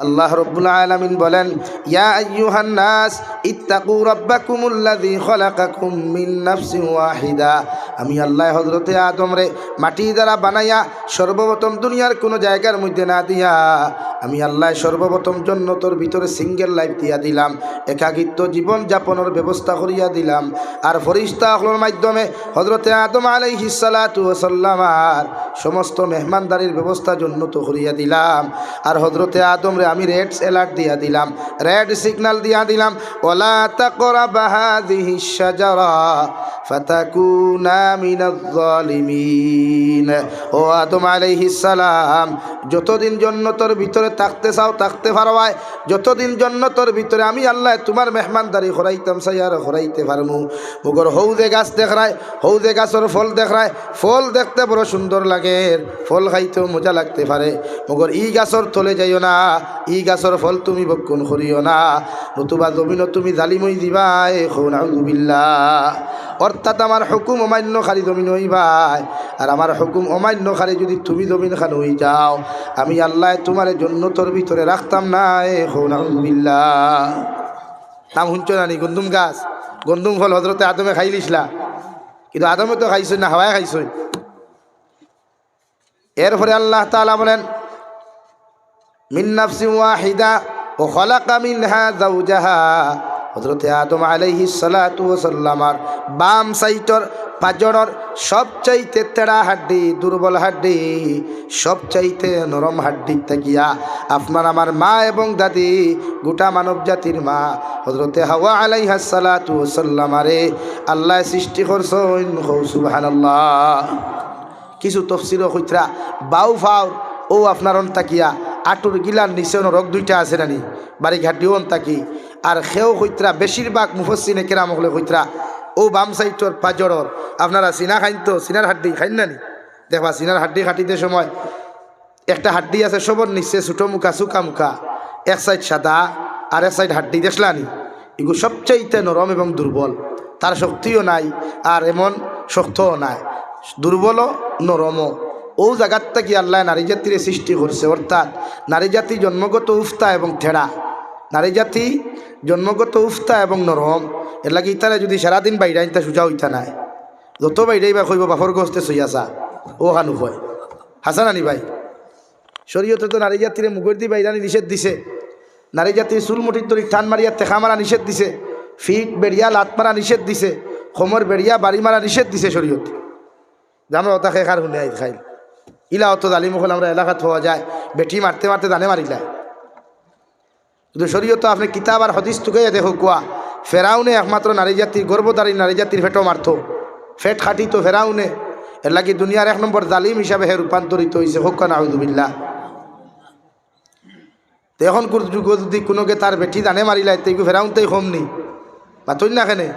আল্লাহ রব্বুল আলামিন বলেন, ইয়া আইয়ুহান ইত্তাকু মিন ওয়াহিদা। আমি আল্লাহ হযরতে আদম রে, মাটি দ্বারা বানাইয়া সর্বপ্রথম দুনিয়ার কোনো জায়গার মধ্যে না দিয়া, আমি আল্লাহ সর্বপ্রথম জন্নতর ভিতরে সিঙ্গেল লাইফ দিয়া দিলাম, একাকিত্ব জীবন যাপনের ব্যবস্থা করিয়া দিলাম। আর ফরিস্তা হলোর মাধ্যমে হজরতে আদম আলাইহিস সালাতু ওয়াসাল্লামার সমস্ত মেহমানদারির ব্যবস্থা জন্নত করিয়া দিলাম। আর হজরতে আদম রে আমি রেড অ্যালার্ট দিয়া দিলাম। রেড সিগন্যাল দিয়া দিলাম। ওলা তাকরাবা হাযিহি শাজারা ফাতাকুনা মিনাজ জালিমিন ও আদম আলাইহিস সালাম, যতদিন জন্নতর ভিতরে থাকতে চাও, থাকতে পারবায় যতদিন জন্য জন্নতর ভিতরে আমি আল্লাহ তোমার মেহমানদারি করাইতাম চাই আর করাইতে পারমু। মুগর হৌদে গাছ দেখায় হৌদে গাছের ফল দেখায় ফল দেখতে বড় সুন্দর লাগে ফল খাইতেও মজা লাগতে পারে। মগর ই গাছর তলে যাইও না। ই গাছর ফল তুমি বক্ষণ করিও না। নতুবা জমিন তুমি জালিমই দিবা এ খৌনাউবিল্লা অর্থাৎ আমার হুকুম অমান্য খালি জমিন হইবাই আর আমার হুকুম অমান্য খালি যদি তুমি জমিন খান হই যাও, আমি আল্লাহ তোমার জন্য তোর ভিতরে রাখতাম না এ খৌনাউবিল্লা নাম শুনছ না নি, গন্দুম গাছ? গন্দুম ফল হজরতে আদমে খাই খাইলিসলা কিন্তু আদমে তো খাইছই না হাওয়ায় খাইছই এরপরে আল্লাহ তাআলা বলেন মিন নাফসিন ওয়াহিদা ও খলাকা মিনহা যাওজাহা। হযরতে আদম আলাইহিস সালাতু ওয়াসাল্লামার বাম সাইটর পাজরর সবচাইতে তেড়া হাড্ডি, দুর্বল হাড্ডি, সবচাইতে নরম হাড্ডি থাকিয়া আপনার আমার মা এবং দাদি, গোটা মানব জাতির মা। হজরতে হাওয়া আলাইহাস সালাতু ওয়াসাল্লামারে আল্লাহ সৃষ্টি করছেন সুবহানাল্লাহ। কিছু তফসির হইতরা বাউ ফাও ও আপনার তাকিয়া। আটুর গিলার নিচে রক দুইটা আছে নানি। বাড়ি ঘাটি অন তাকি আর সেও হইতরা বেশিরভাগ মুফসিনে কেরাম হলে হইতরা ও বাম সাইটর পাজরর। আপনারা সিনা খাইন তো, সিনার হাড্ডি খাইন নানি? দেখবা সিনার হাড্ডি খাটিতে সময়। একটা হাড্ডি আছে সবর নিচে, ছোটো মুখা, চুকা মুখা। এক সাইড সাদা, আর এক সাইড হাড্ডি দেখলানি এগুলো সবচাইতে নরম এবং দুর্বল। তার শক্তিও নাই, আর এমন শক্তও নাই। দুর্বলও নরম ও জায়গার থেকে আল্লাহ নারী জাতির সৃষ্টি করছে, অর্থাৎ নারী জাতি জন্মগত উফতা এবং ঠেড়া। নারী জাতি জন্মগত উফতা এবং নরম। এর লাগে ইতারা যদি সারাদিন বাইরে তা সোজা হইতা নাই। যত বাইরেই বা কইব বাফর গস্তে সইয়াছা ও হানু হয়। হাসান আনি ভাই, শরীয়তে তো নারী জাতিরে মুগর দি বাইরানি নিষেধ দিছে। নারী জাতির চুলমুটির তরি টান মারিয়া, তেখা মারা নিষেধ দিছে। ফিট বেড়িয়া, লাত মারা নিষেধ দিছে। খমর বেড়িয়া, বাড়ি মারা নিষেধ দিছে শরীয়ত। ওটা খেয়ে খার শুনে খাই ইলা অত জালিম হল আমরা এলাকাত হওয়া যায়। বেটি মারতে মারতে দানে মারিলায় কিন্তু শরীয়ত আপনি কিতাব আর হদিস তুকে দেখো কুয়া, ফেরাউনে একমাত্র নারী জাতির, গর্ভধারী নারী জাতির ফেটো মারত। ফেট খাটি তো ফেরাউনে। এর লাগি দুনিয়ার এক নম্বর জালিম হিসাবে হে রূপান্তরিত হয়েছে হোকা নাহুদুবিল্লা তো এখন যদি কোনোকে তার বেটি দানে মারিলাই তো ফেরাউনতেই কম নি বা তুই না কেনে?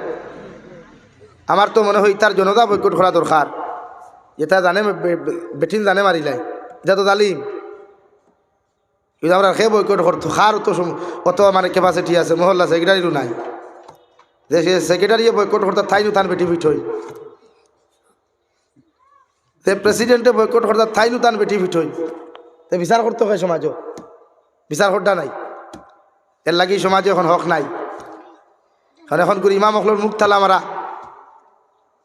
আমার তো মনে হয় তার জনতা বৈকট করা দরকার। এটা জানে বেটিন জানে মারিলাই এটা তো জালিম। কিন্তু আমরা সে বৈকট করতো খার তো অত মানে ক্যাপাসিটি আছে, মহল্লা সেক্রেটারিও নাই। যে সে সেক্রেটারিয়ে বৈকট করতে থাইনু তান বেটি হই তে প্রেসিডেন্টে বৈকট করতে থাইনু তান বেটি হই তে বিচার করতে হয় সমাজও বিচার করতে নাই। এর লাগি সমাজে এখন হক নাই। কারণ এখন করে ইমাম অখলোর মুখ তালা মারা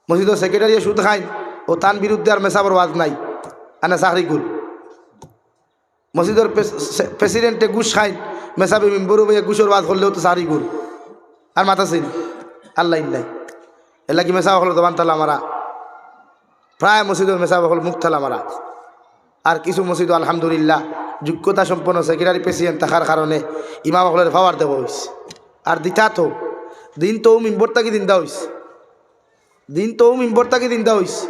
মসজিদের সেক্রেটারি সুদ খাইন ও তার বিরুদ্ধে আর মেসাবর ওয়াজ নাই। আনা চাকরি গুল। মসজিদের প্রেসিডেন্টে ঘুষ খাইন মেসাবি মেম্বরু ভাইয়া ঘুষের ওয়াজ করলেও তো চাকরি গুল। আর মাথা ছিল আল্লাহ নাই এলা কি মেসা হলো দোকান তালা মারা। প্রায় মসজিদের মেসা হল মুখ তালা মারা। আর কিছু মসজিদ আলহামদুলিল্লাহ যোগ্যতা সম্পন্ন সেক্রেটারি প্রেসিডেন্ট থাকার কারণে ইমাম হলের পাওয়ার দেওয়া হয়েছে আর দিতা তো, দিন তো মিম্বর তাকে দিন দেওয়া হয়েছে দিন তো মিম্বর তাকে দিন দেওয়া হয়েছে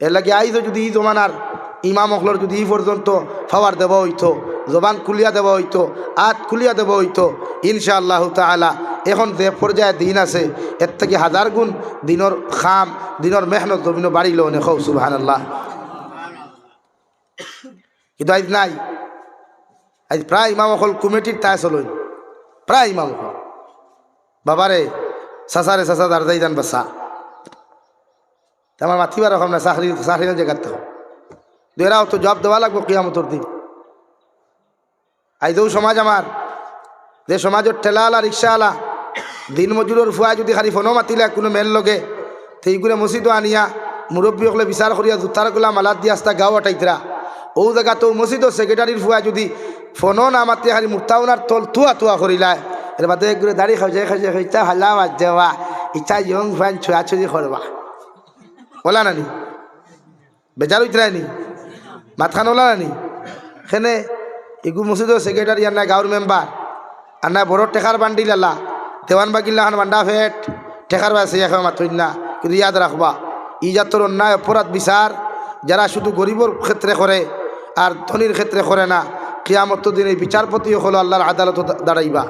এর লাগে আইজ যদি ই জমানার ইমাম অখলর যদি ই পর্যন্ত ফাওয়ার দেওয়া হইতো, জবান খুলিয়া দেওয়া হইতো আত খুলিয়া দেওয়া হইতো ইনশা আল্লাহ তালা এখন যে পর্যায়ে দিন আছে, এর থেকে হাজার গুণ দিনর খাম, দিনর মেহনত জমিন বাড়িল নেখ সুবাহান আল্লাহ কিন্তু আজ নাই। আজ প্রায় ইমাম অকল কমিটির তাই চলই প্রায় ইমাম অকল বাবারে, সাসারে সাসা দার যাই যান বাসা। আমার মাতিবার রকম না চাকরি চাকরি জায়গার তো এরাও তো জব দেওয়া লাগবো কিয়ামতর দিন। আইজও সমাজ আমার। যে সমাজের ঠেলাওয়ালা, রিক্সাওয়ালা, দিন মজুরের ফুয়া যদি খালি ফোনও মাতিলে কোনো মেল লগে সেইগুলো মসজিদও আনিয়া, মুরব্বী হলে বিচার করিয়া জুতার গোলা মালাত দিয়ে আস্তা গাও আটাইতরা। ও জায়গা তো মসজিদও সেক্রেটারির ফুয়া যদি ফোনও না মাতি, খালি মুক্তাউনার তল তুয়া তুয়া করিলায়। এর বাদে একগুলো দাড়ি খাওয়াই খাওয়াই খাইতা হাল্লা বাজ যাওয়া ইচ্ছা ইয়ং ফান ছোঁয়াছুঁড়ি করবা। ওলা নানি বেজার উতরায়নি মাতখান ওলা নানি সেনে ইগু মসজিদর সেক্রেটারি আর গাঁর মেম্বার আর বড় টেকার বান্ডিল আল্লাহ দেওয়ান বাকিল্লা খান বান্ডা ফেট টেকার বাসে এখন মাথুন না কিন্তু ইয়াদ রাখবা ই জাতর অন্যায় অপরাধ বিচার যারা শুধু গরিবর ক্ষেত্রে করে আর ধনির ক্ষেত্রে করে না কিয়ামত দিন বিচারপতি হলো আল্লাহর আদালত দাঁড়াইবা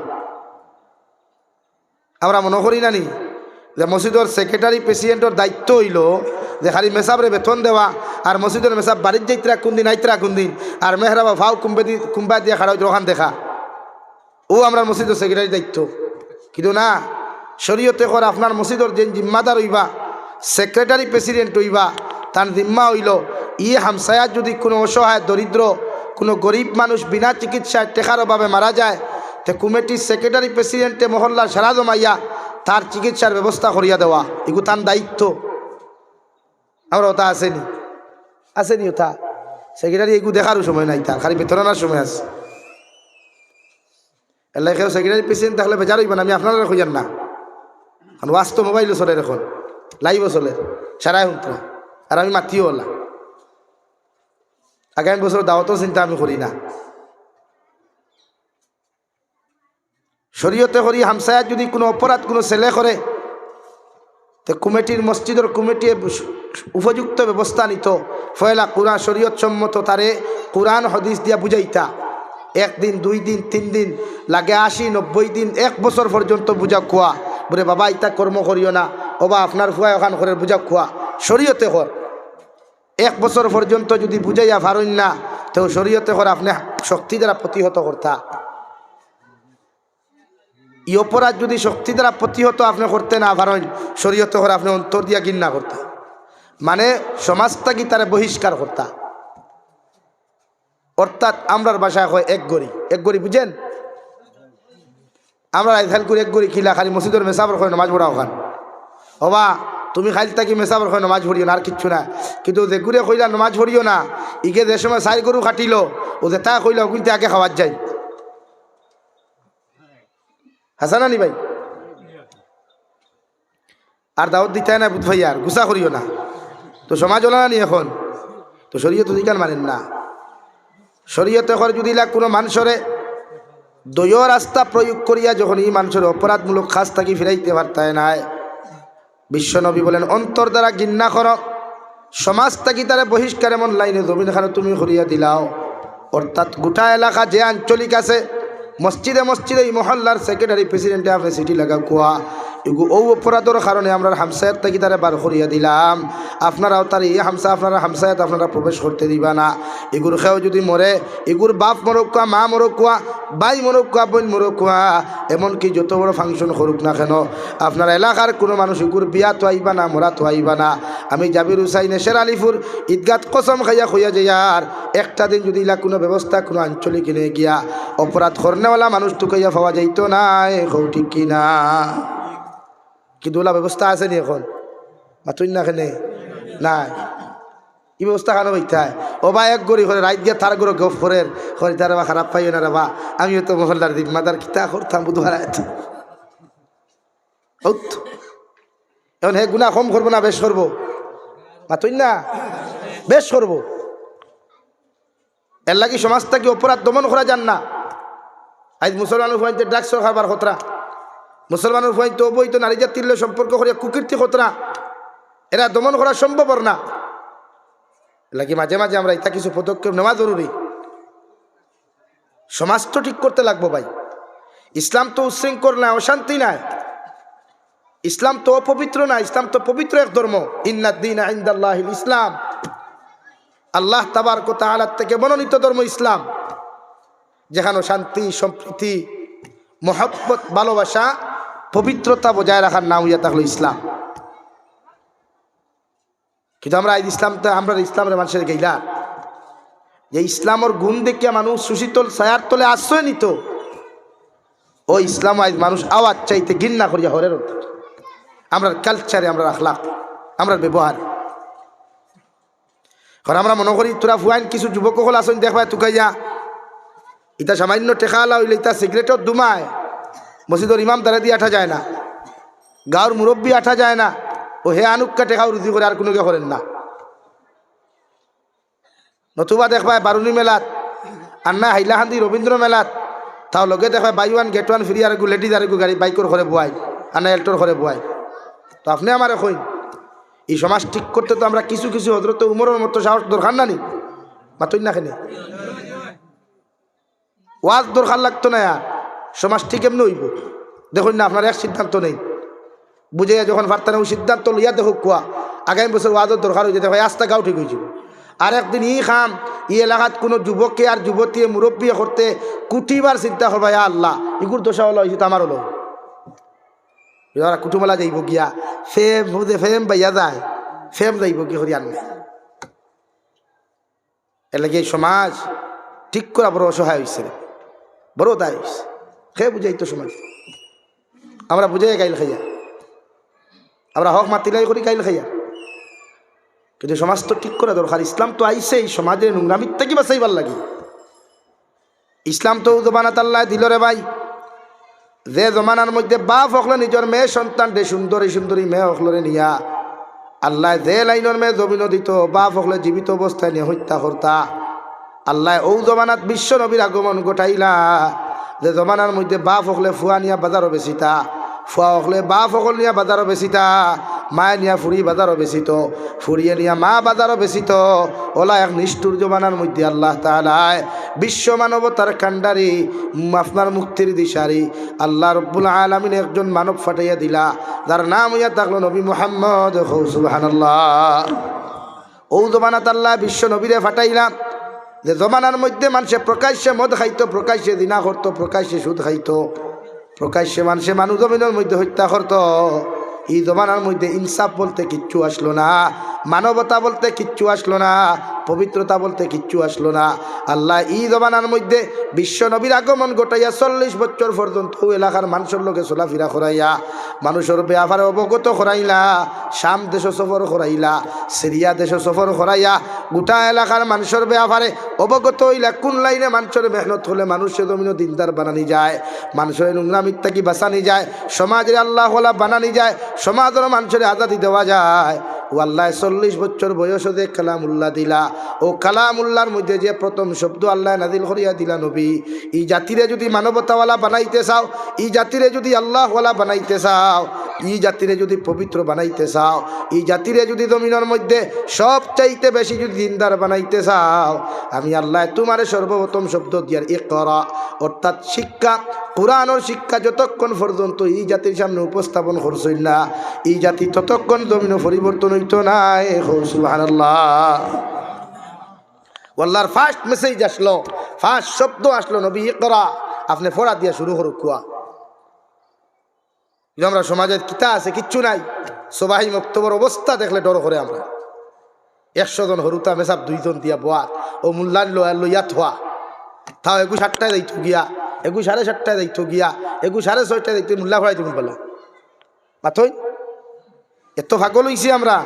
আমরা মনে করি নানি যে মসজিদের সেক্রেটারি প্রেসিডেন্টর দায়িত্ব হইল যে খালি মেসাবরে বেতন দেওয়া আর মসজিদের মেসাব বাড়ির দিন আইতরা কোন দিন আর মেহরাবা ভাও কুম্বে দি কুম্বা দিয়ে খাড়া ওখান দেখা। ও আমরা মসজিদের সেক্রেটারি দায়িত্ব। কিন্তু না, শরীয়তে কর আপনার মসজিদের যে জিম্মাদার হইবা সেক্রেটারি প্রেসিডেন্ট হইবা, তার জিম্মা হইল, ই হামসায়াত যদি কোনো অসহায়, দরিদ্র, কোনো গরিব মানুষ বিনা চিকিৎসায় টেকার অভাবে মারা যায়, তে কমিটির সেক্রেটারি প্রেসিডেন্টে মহল্লার সারা জমাইয়া তার চিকিৎসার ব্যবস্থা করিয়া দেওয়া। এগু তার দায়িত্ব। আমার ওটা আসেনি আসেনি ওটা? সেক্রেটারি এগু দেখারও সময় নাই তার খালি বেতনার সময় আছে। এলাই কেউ সেক্রেটারি প্রেসিডেন্ট তাহলে বেজার হইবেন আমি আপনারা খুঁজান না। কারণ ওয়াস্ত মোবাইলও চলে এখন লাইভও চলে সারাই হুঁতরা আর আমি মাতিও হলাম আগামী বছর দাওয়াতও চিন্তা আমি করি না। শরীয়তে করি হামসায়াত যদি কোনো অপরাধ কোনো ছেলে করে তো কমিটির মসজিদের কমিটি উপযুক্ত ব্যবস্থা নিত। ফয়লা কোরআন শরীয়ত সম্মত তারে কোরআন হদিস দিয়া বুঝাইতা। একদিন, দুই দিন, তিন দিন, লাগে আশি, নব্বই দিন, এক বছর পর্যন্ত বুঝা খোয়া বলে, বাবা, ইতা কর্ম করিও না। ওবা আপনার ফুয়া ওখান করে বুঝা খোয়া শরীয়তে কর। এক বছর পর্যন্ত যদি বুঝাইয়া পারেন না তো শরীয়তে কর, আপনি শক্তি দ্বারা প্রতিহত করতা। ই অপরাধ যদি শক্তি দ্বারা প্রতিহত আপনি করতে না পারেন, শরীয়তে করে আপনি অন্তর দিয়া ঘিন্না করতা। মানে সমাজটাকে তারা বহিষ্কার করতা। অর্থাৎ আমরার বাসায় হয় এক গড়ি। এক গড়ি বুঝেন? আমরা আইথাল করি এক গড়ি খিলা খালি মসজিদের মেসাবর হয় নামাজ পড়া ওখান হবা তুমি খালি তাকি মেসাবর হয় নামাজ পড়িও না, আর কিচ্ছু না। কিন্তু দেগুরে কইলা, নামাজ পড়িও না ইকে যে সময় সাই গরু কাটিল ও যে কইলা কিন্তু আগে খাওয়ার যায়। হাসানা নি ভাই। আর দাওয়াত দিতে না বুধ ভাই, আর গুসা করিও না। তো সমাজ ওলা নি এখন? তো শরীয়ত অধিকার মানেন না। শরীয়তে করে যদি লাগ কোনো মানুষরে দয় রাস্তা প্রয়োগ করিয়া যখন এই মানুষের অপরাধমূলক খাস থাকি ফিরাইতে পারতায় নাই। বিশ্বনবী বলেন, অন্তর দ্বারা গিন্না কর। সমাজ থাকি তারা বহিষ্কার এমন লাইনে জমিন খানে তুমি করিয়া দিলাও। অর্থাৎ গোটা এলাকা যে আঞ্চলিক আছে মসজিদে মসজিদে এই মহল্লার সেক্রেটারি প্রেসিডেন্টে আপনি সিটি লাগা কোয়া। এগু ও অপরাধের কারণে আমরা হামসায়াত থেকে, তারা বার করিয়া দিলাম। আপনারাও তার এই হামসা, আপনারা হামসায়াত, আপনারা প্রবেশ করতে দিবা না। এগুর খেয়েও যদি মরে, এগুর বাপ মরকুয়া মা মরকুয়া বাই মরকুয়া বোন মরকুয়া এমনকি যত বড় ফাংশন করুক না কেন, আপনার এলাকার কোনো মানুষ এগুর বিয়া তো আইবা না, মরা তো আইবা না। আমি জাবির হুসাইন শের আলিপুর ঈদগাত কসম খাইয়া খুঁয়া যাইয়ার একটা দিন যদি ইলা কোনো ব্যবস্থা, কোনো আঞ্চলিক কিনে গিয়া অপরাধ করনেওয়ালা মানুষ টুকাইয়া পাওয়া যাইতো না এ ঠিক কিনা। কি দোলা ব্যবস্থা আছে নি এখন? মাতুন না খেনে নাই। কি ব্যবস্থা খানো বইতায় ও বা এক গড়ি করে রাইত গিয়ে তার গরো গফ করে করে তার বা খারাপ পাইও না রে বা। আমিও তো মহল্লার দিন মাদার কিতা করতাম বুধবার এখন হে গুণা কম করব না বেশ করব মাতুন না? বেশ করব এর লাগি সমাজটাকে অপরাধ দমন করা যান না। আজ মুসলমানের ফুয়াইতে ড্রাগস খাবার খতরা মুসলমানের ফুয়াইতে অবৈধ, নারী জাতির সম্পর্ক করিয়া কুকীর্তি খতরা এরা দমন করা সম্ভব না। লাগি মাঝে মাঝে আমরা এটা কিছু পদক্ষেপ নেওয়া জরুরি সমাজ তো ঠিক করতে লাগবো ভাই। ইসলাম তো উশৃঙ্খল না অশান্তি নাই। ইসলাম তো অপবিত্র না ইসলাম তো পবিত্র এক ধর্ম। ইন্নাদ্দিন ইসলাম। আল্লাহ তাবার কোথা আলাদ থেকে মনোনীত ধর্ম ইসলাম। যেখানে শান্তি, সম্প্রীতি, মহব্বত, ভালোবাসা পবিত্রতা বজায় রাখার নাম ইয়া থাকল ইসলাম। কিন্তু আমরা এই ইসলাম তো আমরা ইসলামের মানুষের গেইলা যে ইসলামর গুণ দেখিয়া মানুষ সুশীতল ছায়ার তলে আশ্রয় নিত, ও ইসলাম আজ মানুষ আওয়াজ চাইতে ঘিন্না করিয়া হরের আমরা কালচারে আমরা রাখলাম আমরা ব্যবহার। কারণ আমরা মনে করি, তোরা ফুয়াইন, কিছু যুবক হল আসন দেখবা তুকাইয়া ইটা সামান্য টেকা হইলে ইটা সিগারেটও দুমায়। মসজিদর ইমাম দ্বারা দিয়ে আঠা যায় না। গাঁর মুরব্বী আঠা যায় না। ও হে আনুক্কা টেকাও রুজি করে আর কোনোকে করেন না। নতুবা দেখবা বারুনি মেলাত আর না হাইলাহান্দি রবীন্দ্র মেলাত, তাও লগে দেখবা buy one get one free আর লেডিজ আর গাড়ি বাইকর ঘরে বয়াই আর না এল্টোর ঘরে বয়াই তো আপনি আমার কইন, এই সমাজ ঠিক করতে তো আমরা কিছু কিছু হজরত উমরের মতো সাহস দরকার না নি? মাতই না খেলে ওয়াজ দরকার লাগতো না আর সমাজ ঠিক এমনি হইব। দেখুন না, আপনার এক সিদ্ধান্ত নেই। বুঝে যখন পারতেন ওই সিদ্ধান্ত লইয়া দেখো কুয়া। আগামী বছর ওয়াজের দরকার হয়ে যেতে হয় আস্তা গাও ঠিক হয়েছিল আর একদিন ই খাম, ই এলাকাত কোনো যুবককে আর যুবতী, মুরব্বী করতে কুটিবার চিন্তা করবা, ইয়া আল্লাহ ইগুর দোষা হলো হয়েছে আমার হলো কুটুমলা যাইব গিয়া, ফেম হুদে, ফেম বাইয়া যায়, ফেম যাইব কি এর লাগে সমাজ ঠিক করা বড় অসহায় হয়েছে বড় দায় হয়েছে খেয়ে বুঝাই তো সমাজ। আমরা বুঝাই গাইল খাইয়া। আমরা হক মাতিলাই করি গাইল খাইয়া। কিন্তু সমাজ তো ঠিক করা দরকার। ইসলাম তো আইসে এই সমাজের নোংরামির থেকে বাঁচাইবার লাগে। ইসলাম তো জমানাত আল্লাহ দিল রে ভাই। যে জমানার মধ্যে বাপ হকলে নিজের মেয়ে, সন্তান রে সুন্দরী সুন্দরী মেয়ে হকলরে নিয়া। আল্লাহ যে লাইনের মেয়ে জমিন দিত, বাপ হকলে জীবিত অবস্থায় নিয়ে হত্যা করতা আল্লাহ ও জমানাত বিশ্ব নবীর আগমন ঘটাইলা। যে জমানার মধ্যে বাপ হকলে ফুয়া নিয়া বাজারও বেচিতা ফুয়া হকলে বাপ হকল নিয়া বাজারও বেচিতা মায়ে নিয়া ফুরি বাজারও বেচিত ফুরিয়ে নিয়া মা বাজারও বেচিত ওলা এক নিষ্ঠুর জমানার মধ্যে আল্লাহ তালায় বিশ্ব মানবতার কাণ্ডারি আপনার মুক্তির দিশারি আল্লাহ রব্বুল আলমিন একজন মানব ফাটাইয়া দিলা যার নাম হইয়া থাকল নবী মোহাম্মদ সুবাহান্লাহ ও জমানাত আল্লাহ বিশ্ব নবীরে ফাটাইলাম যে জমানার মধ্যে মানুষে প্রকাশ্যে মদ খাইতো, প্রকাশ্যে দিনা করতো, প্রকাশ্যে সুদ খাইতো, প্রকাশ্যে মানুষে মানুষ জমিনের মধ্যে হত্যা করতো। এই জমানার মধ্যে ইনসাফ বলতে কিচ্ছু আসলো না, মানবতা বলতে কিচ্ছু আসলো না, পবিত্রতা বলতে কিচ্ছু আসলো না। আল্লাহ এই জমানার মধ্যে বিশ্ব নবীর আগমন ঘটাইয়া চল্লিশ বছর পর্যন্ত এলাকার মানুষের লোকে চলাফেরা করাইয়া, মানুষের ব্যাপারে অবগত করাইলা, শাম দেশ সফর করাইলা, সিরিয়া দেশ সফর করাইয়া, গোটা এলাকার মানুষের ব্যাপারে অবগত হইলা, কোন লাইনে মানুষের মেহনত হলে মানুষের জমিন দিনদার বানানি যায়, মানুষের নোংরা মিথ্যা কি বাঁচানি যায়, সমাজের আল্লাহ বানানি যায় সমাজের মানুষের আজাদি দেওয়া যায়। ও আল্লাহ চল্লিশ বছর বয়স যে কালামুল্লা দিলা। ও কালামুল্লার মধ্যে যে প্রথম শব্দ আল্লাহ নাদিল করিয়া দিলা নবী। এই জাতিরে যদি মানবতাওয়ালা বানাইতে চাও, এই জাতিরে যদি আল্লাহওয়ালা বানাইতে চাও এই জাতিরে যদি পবিত্র বানাইতে চাও এই জাতিরে যদি জমিনের মধ্যে সব চাইতে বেশি যদি দিনদার বানাইতে চাও, আমি আল্লাহ তোমারে সর্বপ্রথম শব্দ দিয়ার এ করা অর্থাৎ শিক্ষা, কোরআনের শিক্ষা যতক্ষণ পর্যন্ত এই জাতির সামনে উপস্থাপন করছই না এই জাতি ততক্ষণ জমিন পরিবর্তন হইতো না ওয়াল্লাহর ফার্স্ট মেসেজ আসলো ফার্স্ট শব্দ আসলো নবী করা আপনি ফোড়া দিয়া শুরু করুক কুয়া। কিন্তু আমরা সমাজের কিতা আছে, কিচ্ছু নাই। সবাই মক্তবর অবস্থা দেখলে ডর করে আমরা। একশো জন হরুতা মেসাব, দুইজন দিয়া বোয়া ও মুল্লান লইয়া থোয়া। তাও একুশ আটটায় দায়িত্ব গিয়া। একুশ সাড়ে সাতটায় দায়িত্ব গিয়া। একুশ সাড়ে ছয়টায় দায়িত্ব মুল্লা ভরাই তুমি বলো মাথই, এত ভাগল হইছি আমরা।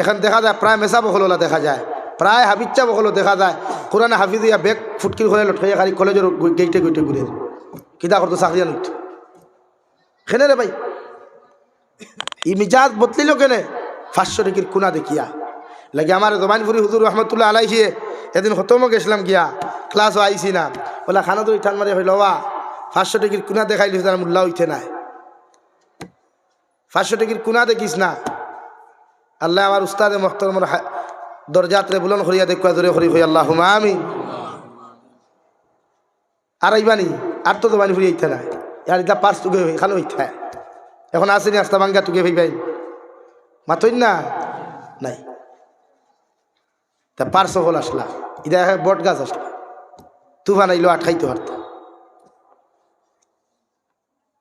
এখান দেখা যায়, প্রায় মেসা বহলা দেখা যায়। প্রায় হাবিচ্চা বহলো দেখা যায়। কোরআনে হাফিজিয়া বেগ ফুটকির করে লটকাইয়া খালি কলেজের গেইটে গেইটে ঘুরে। কিতা করতো, চাকরিয়া নিত খেনে রে ভাই। ই মিজাজ বদলিল কেনে? পাঁচশো টিকির কুনা দেখিয়া। লাগে আমার জমানপুরি হুজুর রহমতুল্লাহ আলাইছিয়ে এদিন খতমও গেছিলাম গিয়া। ক্লাসও আইসি না। বলে খানা তো ইঠান মারি হইল বা পাঁচশো টিকির কুনা দেখাইলি তার মূল্যা উঠে নাই। পাঁচশো টিকির কুনা দেখিস না। আল্লাহ আমার উস্তাদে মখতরমর দরজাতরে বুলন করিয়া দেখুয়া ধরে করি হই আল্লাহ আমি আর আইবানি, আর তো জমানি ফুরি ইচ্ছা নাই। আর পার্স তুগে এখানে হইতে এখন আসেনি আস্তা ভাঙ্গা তুগে ভাই মাতই না? নাই। তা পার্স হল আসলা। এটা বট গাছ আসলা। তুফান আইলো আটকাইতে পারত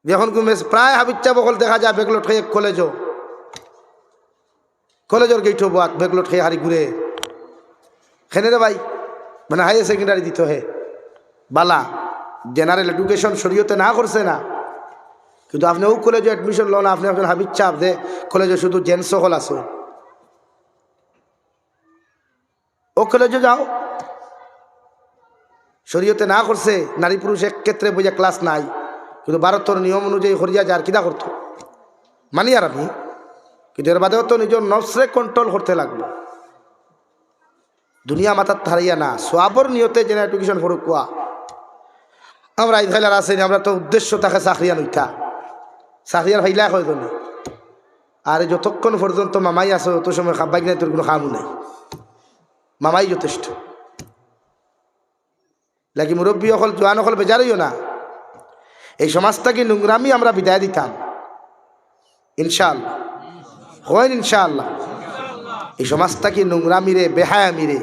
যখন প্রায় হাবিচ্চা বকল দেখা যায় বেগলট খেয়ে কলেজ। কলেজের গেইট বাত বেগলট খেয়ে হারি ঘুরে। খেনে রে ভাই মানে হায়ার সেকেন্ডারি দিতে হে বালা। জেনারেল এডুকেশন শরীয়তে না করছে না। কিন্তু আপনি ও কলেজে অ্যাডমিশন লন, আপনি আপনার হাবির চাপ দে কলেজে শুধু জেন্টস সকল আছে। ও কলেজে যাও। শরীয়তে না করছে, নারী পুরুষ এক ক্ষেত্রে বোঝা ক্লাস নাই। কিন্তু ভারতের নিয়ম অনুযায়ী হরিয়া যার কিনা করতো? মানি আর আমি। কিন্তু এর বাদেও তো নিজের নফসরে কন্ট্রোল করতে লাগবে। দুনিয়া মাথার হারাইয়া না। সোয়াবর নিয়তে যেন এডুকেশন ফরুক কোয়া। আমরা ফেলার আসেনি আমরা তো উদ্দেশ্য থাকে চাকরিয়া নইতা চাকরিয়ার ফাইলা হয় তো আর যতক্ষণ পর্যন্ত মামাই আছে, অত সময় খাবাই নাই তোর কোনো কামও নাই। মামাই যথেষ্ট। লাগি মুরব্বী অকল, জোয়ান অকল বেজারইও না। এই সমাজটাকে নোংরামি আমরা বিদায় দিতাম। ইনশাআল্লাহ। হয় ইনশাআল্লাহ? এই সমাজটাকে নোংরামিরে বেহায়ামিরে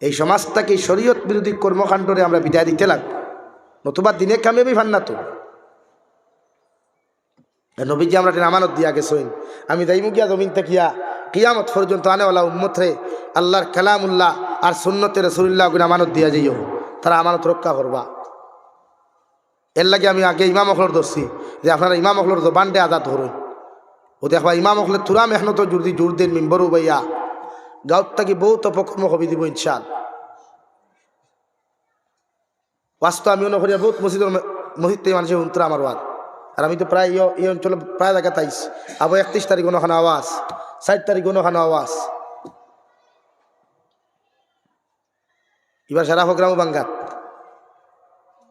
এই সমাজটাকে শরীয়ত বিরোধী কর্মকাণ্ডরে আমরা বিদায় দিতে লাগবো। নতুবা দিনে কামিয়াবি ভান না তো। নবীজি আমরা আমানত দিয়া গেছেন। আমি দাইমু গিয়া জমিন থাকিয়া কিয়ামত পর্যন্ত আনেওয়ালা উম্মত রে আল্লাহর কালামুল্লাহ আর সুন্নতে রসুল্লাহ গুণ আমানত দিয়া যাইও। তারা আমানত রক্ষা করবা। এর লাগে আমি আগে ইমাম অখলর ধরছি যে আপনারা ইমাম অখলর জবানটে আজাদ ধরুন। ও দেখবা ইমাম অখলের তুরা মেহনত জোর দি জোর দেন মিম্বরু ভাইয়া গাঁত থাকি বহুত অপকর্ম হবি দিব ইনশাল বাস্তব আমি মনে করি বহুত মসজিদের মসজিদে মানুষের উন্তরা আমার ওয়াদ আর আমি তো প্রায় এই অঞ্চলে প্রায় জায়গা তাইস আবার একত্রিশ তারিখ ওখানে আওয়াজ ষাট তারিখ ওখানে আওয়াজ এবার সারা প্রোগ্রাম বাঙ্গাত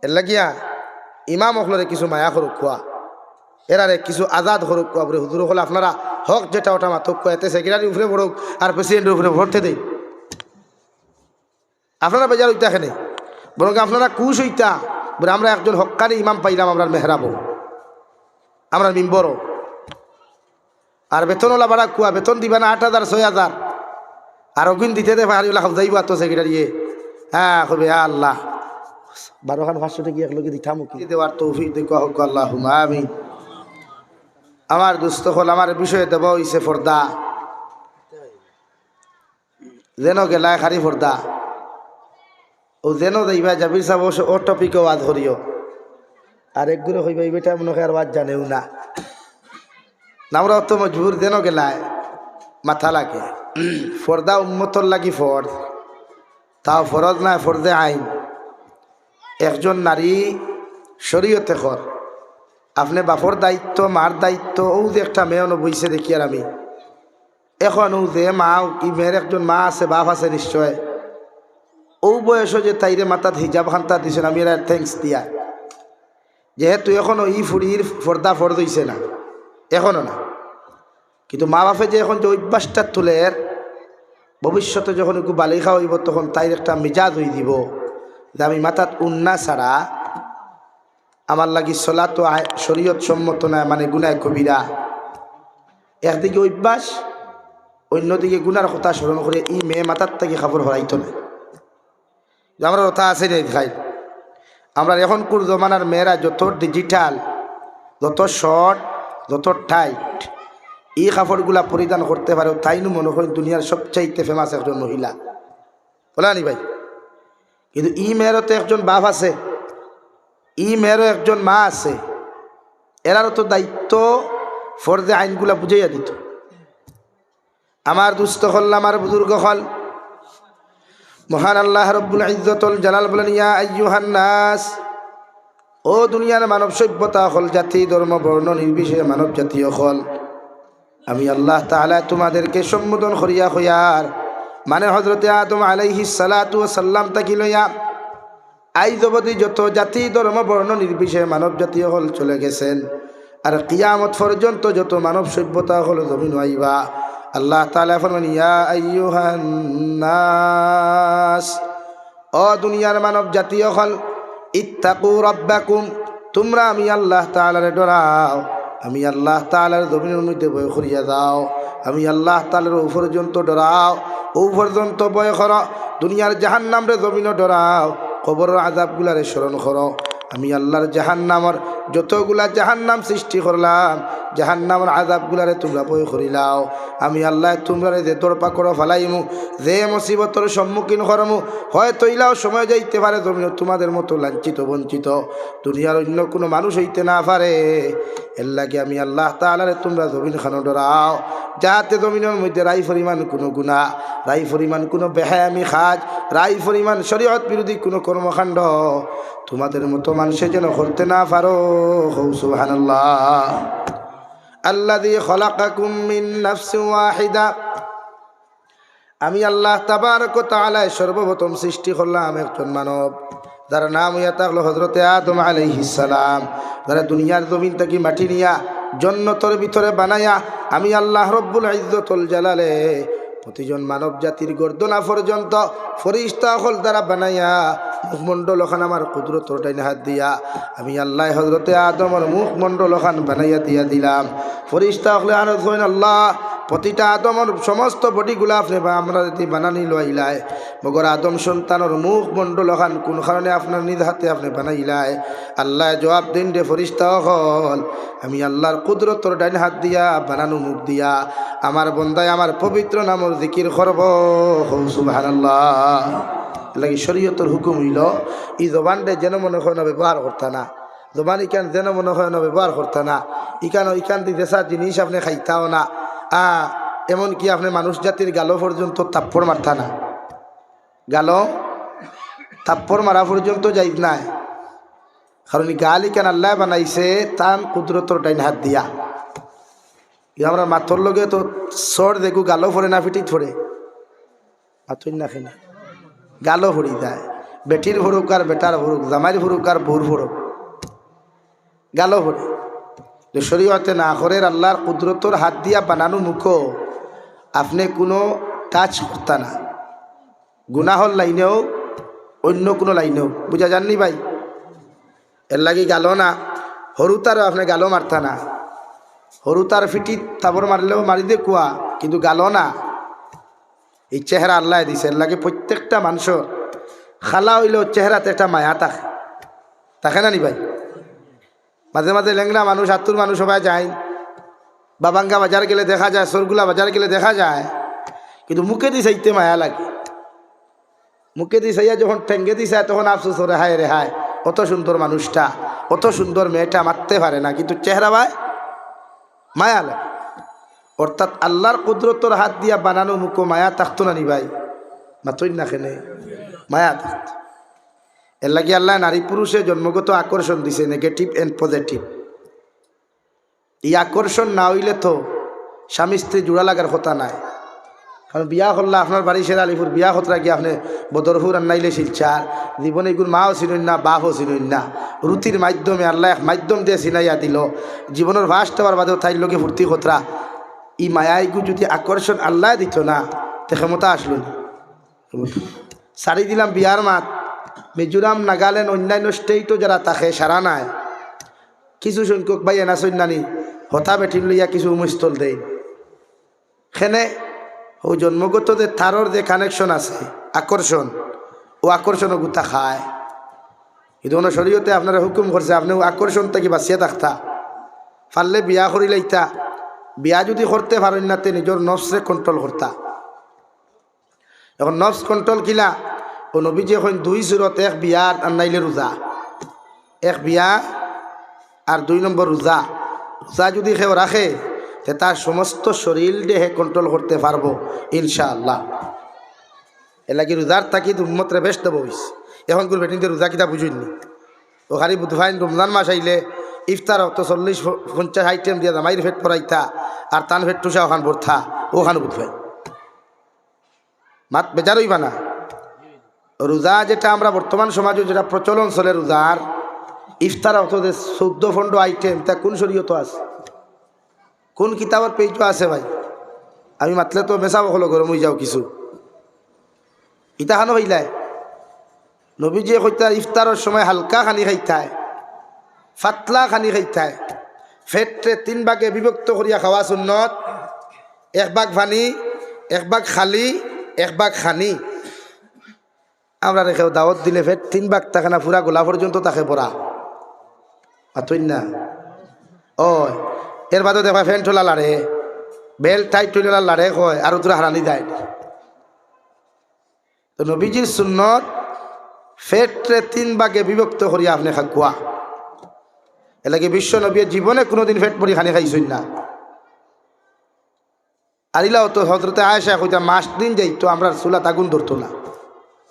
এর লাগিয়া ইমাম অখলরে কিছু মায়া করুক খোয়া এরারে কিছু আজাদ করুক খোয়া বলে হুজুর হলে আপনারা হক যেটা ওটা মাতক খোয়া এতে সেক্রেটারি উপরে পড়ুক আর প্রেসিডেন্টের উপরে ভরতে দেই আপনারা বেজার হইতা এখানে বরং আপনারা কুশ হইতা, বলে আমরা একজন হকানি ইমাম পাইলাম আমরা মেহরাবো আমরা মিম্বরও। আর বেতনওয়ালা বাড়া কুয়া, বেতন দিবা না আট হাজার, ছয় হাজার। আর অগুন দিতে দে ভারি ওলা যাইব তো সেক্রেটারি হ্যাঁ হ্যাঁ আল্লাহ। বারোখান পাঁচশো টাকা একলগে দিতাম দেওয়ার তৌফিক দেখো হোক আল্লাহ আমি আমার দুস্থ হল, আমার বিষয়ে দেব হইছে ফর্দা। যেন গেলায় খারি ফর্দা। ও যেন দেইবা যাবির সাব ও টপিকও আজ করিও আর একগুলো হইবা বেটা মনে হয় আর বাদ জানেও না। আমরা অত মজবুর দেন গেলায়, মাথা লাগে। ফর্দা উন্মতর লাগি ফর্দ। তাও ফরজ নাই ফর্দে আইন। একজন নারী শরীয়তে কর আপনি বাপর দায়িত্ব, মার দায়িত্ব, ও যে একটা মেয়ে বইছে দেখি আর আমি। এখন ও যে মা মেয়ের একজন মা আছে, বাপ আছে নিশ্চয়। ও বয়স যে তাইরে মাথাত হিজাব খান্তা দিছেন আমি এর থ্যাংকস দিয়া। যেহেতু এখনও ই ফুড়ির ফর্দা ফর্দ হইছে না, এখনও না। কিন্তু মা বাপে যে এখন যে অভ্যাসটা তুলে ভবিষ্যতে যখন একটু বালিকা হইব, তখন তাই একটা মিজাজ হয়ে দিব যে আমি মাথাত উন্না ছাড়া আমার লাগি চলা তো শরীয়ত সম্মত না মানে গুনায় কবিরা একদিকে অভ্যাস, অন্যদিকে গুনার কথা স্মরণ করে ই মেয়ে মাথার থেকে খাবার হরাইতো না আমরা কথা আছে রে খাই আমরা এখনকার জমানার মেয়েরা যত ডিজিটাল যত শর্ট যত টাইট এই কাপড়গুলা পরিধান করতে পারে, তাই নু মনে করি দুনিয়ার সবচাইতে ফেমাস একজন মহিলা। বলানি ভাই। কিন্তু ই মেয়েরও তো একজন বাপ আছে ই মেয়েরও একজন মা আছে, এরারও তো দায়িত্ব ফর্দে আইনগুলা বুঝাইয়া দিত। আমার দুস্থ হল, আমার বুজুর্গ হল মহান আল্লাহ রব্বুল ইজ্জতুল জালাল বলেন, ইয়া আইয়ুহান নাস, ও দুনিয়ার মানব সভ্যতা, হল জাতি, ধর্ম, বর্ণ, নির্বিশেষে মানব জাতীয় হল। আমি আল্লাহ তাআলা তোমাদেরকে সম্বোধন করিয়া হইয়ার মানে হজরতে আদম আলাইহি সালাতু সাল্লাম তাকি লইয়া আইজ অবধি যত জাতি, ধর্ম, বর্ণ, নির্বিশেষে মানব জাতীয় হল চলে গেছেন। আর কিয়ামত পর্যন্ত যত মানব সভ্যতা, হল জমিন আইবা। আল্লাহ তাআলা ফরমান ইয়া আইয়ুহান নাস ও দুনিয়ার মানব জাতীয় হল ইত্তাকু রব্বাকুম, তোমরা আমি আল্লাহ তাআলারে ডরাও, আমি আল্লাহ তাআলার জমিনের মধ্যে বয় করিয়া দাও আমি আল্লাহ তাআলার ও পর্যন্ত ডরাও ও পর্যন্ত বয় কর দুনিয়ার জাহান নামরে জমিনও ডরাও, কবরের আজাবগুলারে স্মরণ করো। আমি আল্লাহর জাহান নামর যতগুলা জাহান নাম সৃষ্টি করলাম জাহান জাহান্নামের আজাবগুলারে তোমরা বই করিলাও আমি আল্লাহ তোমরা যে তোরপা করো ফালাইমু, যে মুসিবতর সম্মুখীন করমু, হয়তো ইলাও সময় যাইতে পারে তুমি তোমাদের মতো লাঞ্ছিত, বঞ্চিত। দুনিয়ার অন্য কোনো মানুষ হইতে না পারে। এর লাগে আমি আল্লাহ তালারে তোমরা জমিন খানো ডরাও। যাহাতে জমিনের মধ্যে রাই পরিমাণ কোনো গুণা রাই পরিমাণ কোনো বেহায়ামি খাজ রাই পরিমাণ শরীয়ত বিরোধী কোনো কর্মকাণ্ড তোমাদের মতো মানুষে যেন করতে না পারো। হৌ সুবহানাল্লাহ। আল্লাযী খলাকাকুম মিন নাফসিন ওয়াহিদা। আমি আল্লাহ তাবারক তাআলা সর্বপ্রথম সৃষ্টি করলাম একজন মানব। যার নাম হইয়া থাকল হজরতে আদম আলহিসাম যারা দুনিয়ার জমিন থেকে মাটি নিয়া জন্নতর ভিতরে বানাইয়া, আমি আল্লাহ রব্বুল ইজ্জতুল জালালে প্রতিজন মানব জাতির গর্দনা পর্যন্ত ফরিস্তা হল দ্বারা বানাইয়া মুখমণ্ডল ওখান আমার কুদরতর ডাইন হাত দিয়া। আমি আল্লাহ হজরতে আদমর মুখমণ্ডল ওখান বানাইয়া দিয়া দিলাম। ফরিস্তা হলে আর কইন আল্লাহ প্রতিটা আদমর সমস্ত বডিগুলা আপনি বা আমরা যদি বানানি লইলাই মগর আদম সন্তানের মুখ মণ্ডল ওখান কোন কারণে আপনার নিজ হাতে আপনি বানাইলাই আল্লাহ জবাব দিন রে ফরিস্তা হল, আমি আল্লাহর কুদরতর ডাইন হাত দিয়া, বানানো মুখ দিয়া। আমার বন্দায় আমার পবিত্র নামর জিকির করব আল্লাহ লাগি শরীয়তর হুকুম হইল এই জবানটা যেন মনে হয় না ব্যবহার করতা না। জবান ইকান যেন মনে হয় না ব্যবহার করতা না। ইকান ইকান দিতে জিনিস আপনি খাইতাও না। আ এমনকি আপনি মানুষ জাতির গালো পর্যন্ত তাপ্পড় মারতা না? গালো তাপ্পড় মারা পর্যন্ত যাই নাই কারণ গালি কেন আল্লাহ বানাইছে, তান কুদরতর ডাইন হাত দিয়া। আমরা মাথর লগে তো সর দেখু গালো ফরে না ফিটি ফরে মাথুর না খেনে। গালো ভরি যায়। বেটির ভরুক আর বেটার ভরুক জামাইর ভরুক আর বউর ভরুক গালো ভরে যে শরীয়তে না করে আল্লাহর কুদরতর হাত দিয়া বানানো মুখো। আপনি কোনো টাচ করতা না। গুনাহর লাইনেও, অন্য কোনো লাইনেও। বুঝা যাননি ভাই? এর লাগি গালো না। হরুতারও আপনি গালো মারতা না। হরুতার ফিটি তাবর মারলেও মারি দে কুয়া কিন্তু গালো না। এই চেহারা আল্লাহ দিছে লাগে প্রত্যেকটা মানুষের খালা হইলেও চেহারাতে একটা মায়া থাকে। থাকে না নি ভাই? মাঝে মাঝে লেংরা মানুষ আত্মুর মানুষ সবাই যায়। বাবাঙ্গা বাজার গেলে দেখা যায়, সরগুলা বাজার গেলে দেখা যায়। কিন্তু মুখে দি সাইতে মায়া লাগে। মুখে দি সাইয়া যখন ঠেঙ্গে দি তখন আফসোস রে হায় রে হায় অত সুন্দর মানুষটা অত সুন্দর মেয়েটা, মারতে পারে না। কিন্তু চেহারা ভাই, মায়া লাগে। অর্থাৎ আল্লাহর কুদরতর হাত দিয়া বানানো মুখো মায়া থাকতো না নি ভাই? মাতই না খেনে মায়া থাকতো। এর লাগে আল্লাহ নারী পুরুষে জন্মগত আকর্ষণ দিছে নেগেটিভ অ্যান্ড পজিটিভ এই আকর্ষণ না হইলে তো স্বামী স্ত্রী জোড়া লাগার কথা নাই। কারণ বিয়া করলে আপনার বাড়ি সেরা আলিপুর বিয়া হতরা গিয়ে আপনি বদরপুর আন্নাইলে শিলচার, জীবনে এগুলো মাও চিনুন না, বাপও চিনুন না। রুতির মাধ্যমে আল্লাহ এক মাধ্যম দিয়ে চিনাইয়া দিল। জীবনের ভাস দেওয়ার বাদেও তাই লোকে ফুর্তি খতরা ই মায়াইগু যদি আকর্ষণ আল্লাহ দিত না, তে ক্ষমতা আসলো না। সারি দিলাম বিয়ার মাত মিজোরাম, নাগাল্যান্ড, অন্যান্য স্টেটও যারা তাকে সারা নাই। কিছু সংখ্যক ভাই এনা সন্যানি হতা বেঠিন লইয়া কিছু উমস্থল দেয় সেনে ও জন্মগত যে তারর যে কানেকশন আছে, আকর্ষণ, ও আকর্ষণও গুতা খায়। এই ধরনের শরীয়তে আপনারা হুকুম করছে, আপনি আকর্ষণ থেকে বাঁচিয়ে থাকতা। পারলে বিয়া করিলাইতা। বিয়া যদি করতে পারেন না তে নিজের নফসে কন্ট্রোল করতা। এখন নফস কন্ট্রোল কিলা? ও নবীজি এখন দুই জোরত, এক বিয়া আর নাইলে রোজা। এক বিয়া আর দুই নম্বর রোজা। রোজা যদি কেউ রাখে, তে তার সমস্ত শরীর দেহে কন্ট্রোল করতে পারব, ইনশাআল্লাহ। এলাকি রোজার থাকি উম্মতরে বেশ দেবো এখন করে বেটিনতে রোজা কিতা বুঝুননি ও খালি বুধভাইন রমজান মাস আইলে ইফতার তো চল্লিশ পঞ্চাশ আইটেম দিয়ে দামাইর ফেট পরাইতা, আর তান ফেট টুসা ওখান ভরথা ওখানে বুধভাই মাত বেজারই না। রোজা যেটা আমরা বর্তমান সমাজে যেটা প্রচলন চলে রোজার, ইফতার অত যে চৌদ্দ ফন্ড আইটেম, তা কোন শরীয়ত আছে? কোন কিতাবের পেজ আছে ভাই? আমি মাতলে তো মেশাব হলো গরম হয়ে যাও কিছু। ইতাহানো হইলায়। নবীজিয়ে কইতা ইফতারের সময় হালকা খানি খাইতায়। ফাতলা খানি খাইতায় ফেটে তিন ভাগে বিভক্ত করিয়া খাওয়া সুন্নত। এক ভাগ ভানি, এক ভাগ খালি, এক ভাগ খানি। আমরা রেখেও দাওয়াত দিলে ফের তিন ভাগ থাকে না পুরা গোলা পর্যন্ত তাকে পড়া। আতই না? ও এর বাদে দেখা ফ্যান টোলা লাড়ে বেল টাইট টোলা লাড়ে কয়, আর তোরা হারানি দেয়। তো নবীজির সুন্নত ফেটরে তিন ভাগে বিভক্ত করিয়া আপনি খাকুয়া এলাকে বিশ্ব নবীর জীবনে কোনোদিন ফেট পরি খানি খাইছই না। আরিলাও তো হজরতে আয়সা কইতা, মাস দিন যাইতো আমরা চুলা আগুন ধরতো না।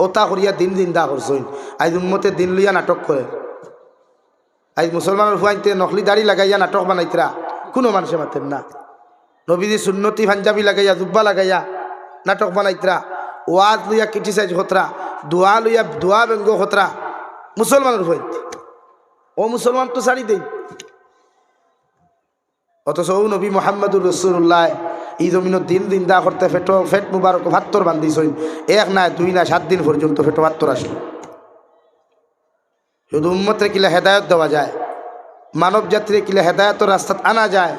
ওতা করিয়া দিন দিন দা করছইন। আজ উন্মতে দিন লইয়া নাটক করে। আজ মুসলমানের ফুয়াইতে নকলি দাড়ি লাগাইয়া নাটক বানাইতরা, কোনো মানুষে মাতেন না। নবীজি সুন্নতি পাঞ্জাবি লাগাইয়া, জুব্বা লাগাইয়া নাটক বানাইতরা, ওয়াজ লইয়া ক্রিটিসাইজ হতরা, দোয়া লইয়া, দোয়া ব্যঙ্গ হতরা মুসলমানের ফুয়াইতে ও মুসলমান তো ছাড়ি দেই। অথচ ও নবী মোহাম্মদুর রসুল্লাহ এই জমিন দিন দিন দা করতে ফেটো ফেট মুবারক ভাত্তর বান্ধিছইন এক না দুই না সাত দিন পর্যন্ত ফেটো ভাত্তর আসলো। শুধু উম্মতের কিলা হেদায়ত দেওয়া যায় মানব যাত্রী কিলা হেদায়তের রাস্তাত আনা যায়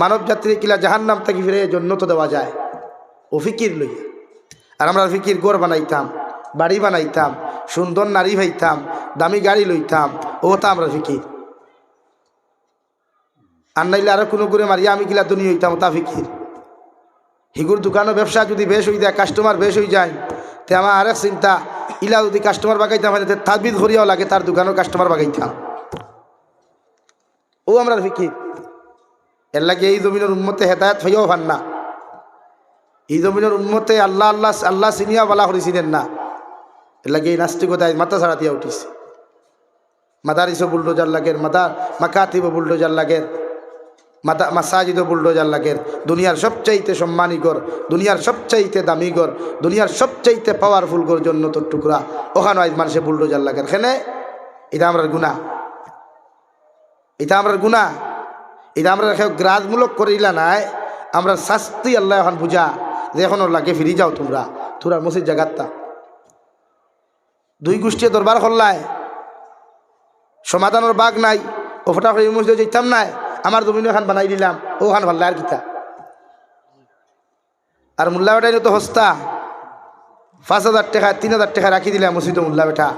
মানব যাত্রী কিলা জাহান্নাম থেকে ফিরে জন্য তো দেওয়া যায়। ও ফিকির লইয়া। আর আমরা ফিকির গোর বানাইতাম, বাড়ি বানাইতাম সুন্দর নারী ভাইতাম দামি গাড়ি লইতাম তা আমরা ফিকির। আর নাইলে আরও কোনো করে মারিয়া আমি কিলা দুনি হইতাম তা ফিকির। হিগুর দোকানও ব্যবসা যদি বেশ হয়ে যায় কাস্টমার বেশ হয়ে যায়, তে আমার আরেক চিন্তা, ইলা যদি কাস্টমার বাগাইতাম, হয় তাবিদ ধরিয়াও লাগে, তার দোকানও কাস্টমার বাগাইতাম। ও আমরা ফিকির। এর লাগে এই জমিনের উন্মতে হেদায়ত হইয়াও ভান না। এই জমিনের উন্মতে আল্লাহ আল্লাহ আল্লাহ চিনিয়া বলা করেছিলেন না। লাগে এই নাস্তিকতায় মাথা ছাড়া দিয়া উঠিছে মাদারিসও বুলডোজার লাগের মাদার মাকাতিব বুলডোজার লাগের মাতা মাসাজিদ বুলডোজার লাগের দুনিয়ার সবচাইতে সম্মানী গর দুনিয়ার সবচাইতে দামি গর দুনিয়ার সবচাইতে পাওয়ারফুল গর জন্য তোর টুকরা ওখানে আজ মানুষে বুলডোজার লাগের খেনে এটা আমরা গুণা এটা আমরা গুণা এটা আমরা গ্রাজমূলক করিলা নাই আমরা শাস্তি আল্লাহ এখন বুঝা যে এখন লাগে ফিরি যাও তোমরা তোরা মসজিদ জাগাতটা দুই গোষ্ঠী দরবার করলায়। সমাধানের বাঘ নাই ও ফটা করে মসজিদে যেতাম নাই, আমার জমিন এখান বানাই দিলাম ওখান ভালো আর কিতা। আর মোল্লা বেটাই তো হস্তা পাঁচ হাজার টাকা, তিন হাজার টাকা রাখি দিলাম মসজিদে মোল্লা বেটা।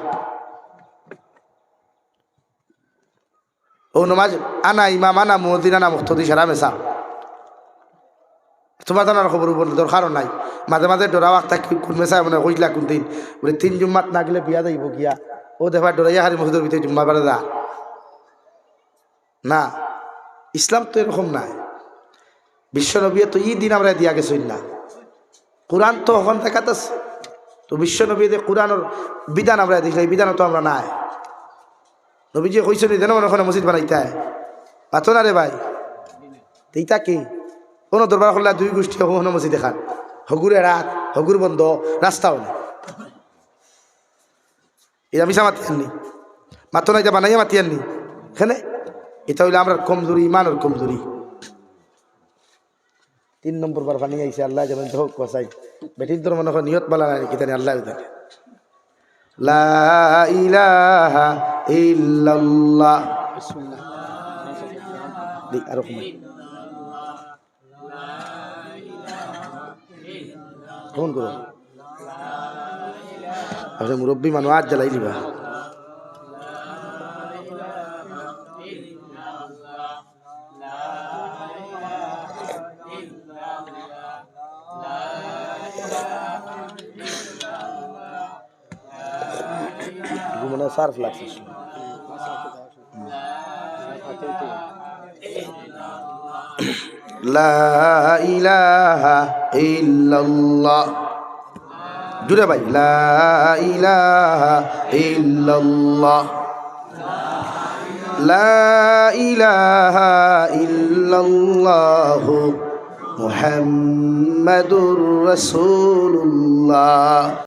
ও নমাজ আনা ইমাম, আনা মদিন আনা মুক্তি সারা মেসা। তোমার জানার খবর বলে দরকারও নাই মাঝে মাঝে ডরা আখতা কোন মেসা মানে কইলা কোন দিন বলে তিন জুম্মাত না গেলে বিয়া যাইব গিয়া ও দেখার ডরাইয়া হারি মসজিদের ভিতরে জুম্মা বাড়ে দা। না ইসলাম তো এরকম নাই। বিশ্বনবী তো ই দিন আমরা দিয়া গেছি না। কোরআন তো ওখান দেখাতেছে তো বিশ্বনবীদের কোরআনের বিধান আমরা দেখি এই বিধান তো আমরা নাই নবীজি কইছেন যেন মনে ওখানে মসজিদ বানাইতে পাতো না রে ভাই। এইটা কি? কোনো দরবার করলে দুই গোষ্ঠী ওখানে মসজিদ দেখান হগুরে রাত হগুর বন্ধ রাস্তাও নেই। এটা মিশা মাতি আননি মাতো না এটা বানাইয়া মাতি আননি এখানে এটা হইলে আমরা কমজোরি ইমানের কমজোরি তিন নম্বর বার বানিয়ে আইসে আল্লাহ যেমন হোক কসাই বেটির তোর মনে হয় নিয়ত বালা নাই কি জানি আল্লাহ জানে। লা ইলাহা ইল্লাল্লাহ। আরও কমাই কেমন করো। আপনি মুরব্বী মানুষ আজ জ্বালাই দিবা। সার্ফ লাগছে লা ইলাহা ইল্লাল্লাহ জুড়ে ভাই লা ইলাহা ইল্লাল্লাহ। লা ইলাহা ইল্লাল্লাহু মুহাম্মাদুর রাসূলুল্লাহ।